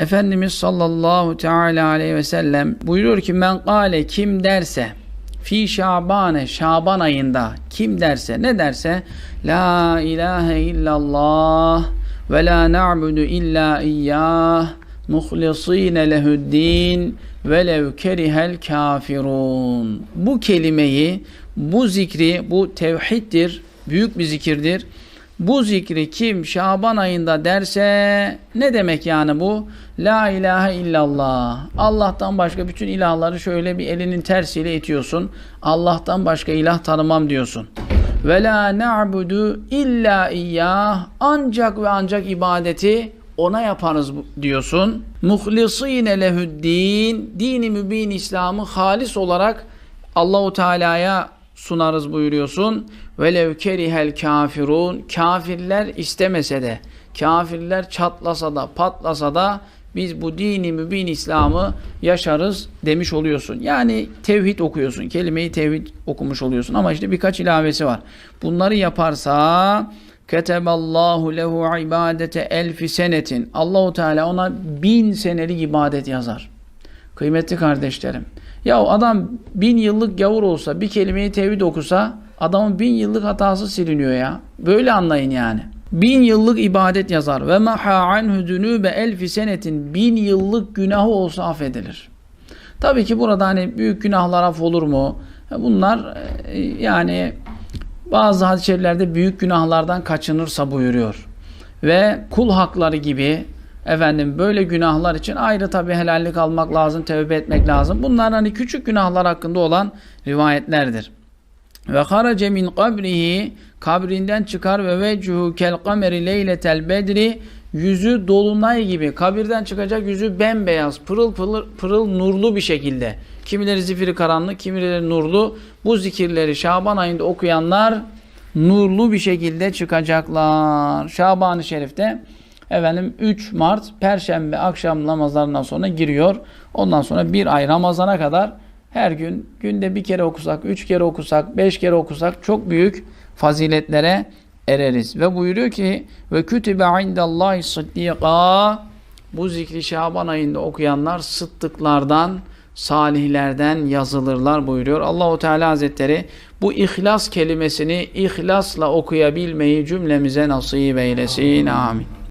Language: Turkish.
Efendimiz sallallahu teala aleyhi ve sellem buyuruyor ki men kâle kim derse fi şabane şaban ayında kim derse ne derse la ilahe illallah ve la na'budu illa iyyah muhlisine lehuddin velev kerihel kafirun. Bu kelimeyi, bu zikri, bu tevhiddir, büyük bir zikirdir. Bu zikri kim Şaban ayında derse ne demek yani bu? La ilahe illallah. Allah'tan başka bütün ilahları şöyle bir elinin tersiyle itiyorsun. Allah'tan başka ilah tanımam diyorsun. Ve la na'budu illa iyyah. Ancak ve ancak ibadeti ona yaparız diyorsun. Muhlisine lehuddin. Dini mübin İslam'ı halis olarak Allahu Teala'ya sunarız buyuruyorsun. Velev kerihel kafirun. Kafirler istemese de, kafirler çatlasa da, patlasa da biz bu dini mübin İslam'ı yaşarız demiş oluyorsun. Yani tevhid okuyorsun. Kelimeyi tevhid okumuş oluyorsun. Ama işte birkaç ilavesi var. Bunları yaparsa Keteballahu lehu ibadete elfi senetin. Allahu Teala ona bin senelik ibadet yazar. Kıymetli kardeşlerim. Ya adam bin yıllık gavur olsa bir kelimeyi tevhid okusa adamın bin yıllık hatası siliniyor ya. Böyle anlayın yani. Bin yıllık ibadet yazar. Ve maha anhu zunube elfi senetin. Bin yıllık günahı olsa affedilir. Tabii ki burada hani büyük günahlar af olur mu? Bunlar e, yani bazı hadis-i şeriflerde büyük günahlardan kaçınırsa buyuruyor. Ve kul hakları gibi efendim böyle günahlar için ayrı tabi helallik almak lazım, tevbe etmek lazım. Bunlar hani küçük günahlar hakkında olan rivayetlerdir. Ve harace min kabrihi kabrinden çıkar ve vecuhu kel kameri leyletel bedri yüzü dolunay gibi kabirden çıkacak yüzü bembeyaz pırıl pırıl, pırıl nurlu bir şekilde kimileri zifiri karanlık kimileri nurlu bu zikirleri Şaban ayında okuyanlar nurlu bir şekilde çıkacaklar Şaban-ı Şerif'te efendim 3 Mart Perşembe akşam namazlarından sonra giriyor ondan sonra bir ay Ramazan'a kadar her gün günde bir kere okusak, üç kere okusak, beş kere okusak çok büyük faziletlere ereriz. Ve buyuruyor ki ve kütübe indallahi sıddika bu zikri Şaban ayında okuyanlar sıddıklardan, salihlerden yazılırlar buyuruyor. Allahu Teala Hazretleri bu ihlas kelimesini ihlasla okuyabilmeyi cümlemize nasip eylesin. Amin.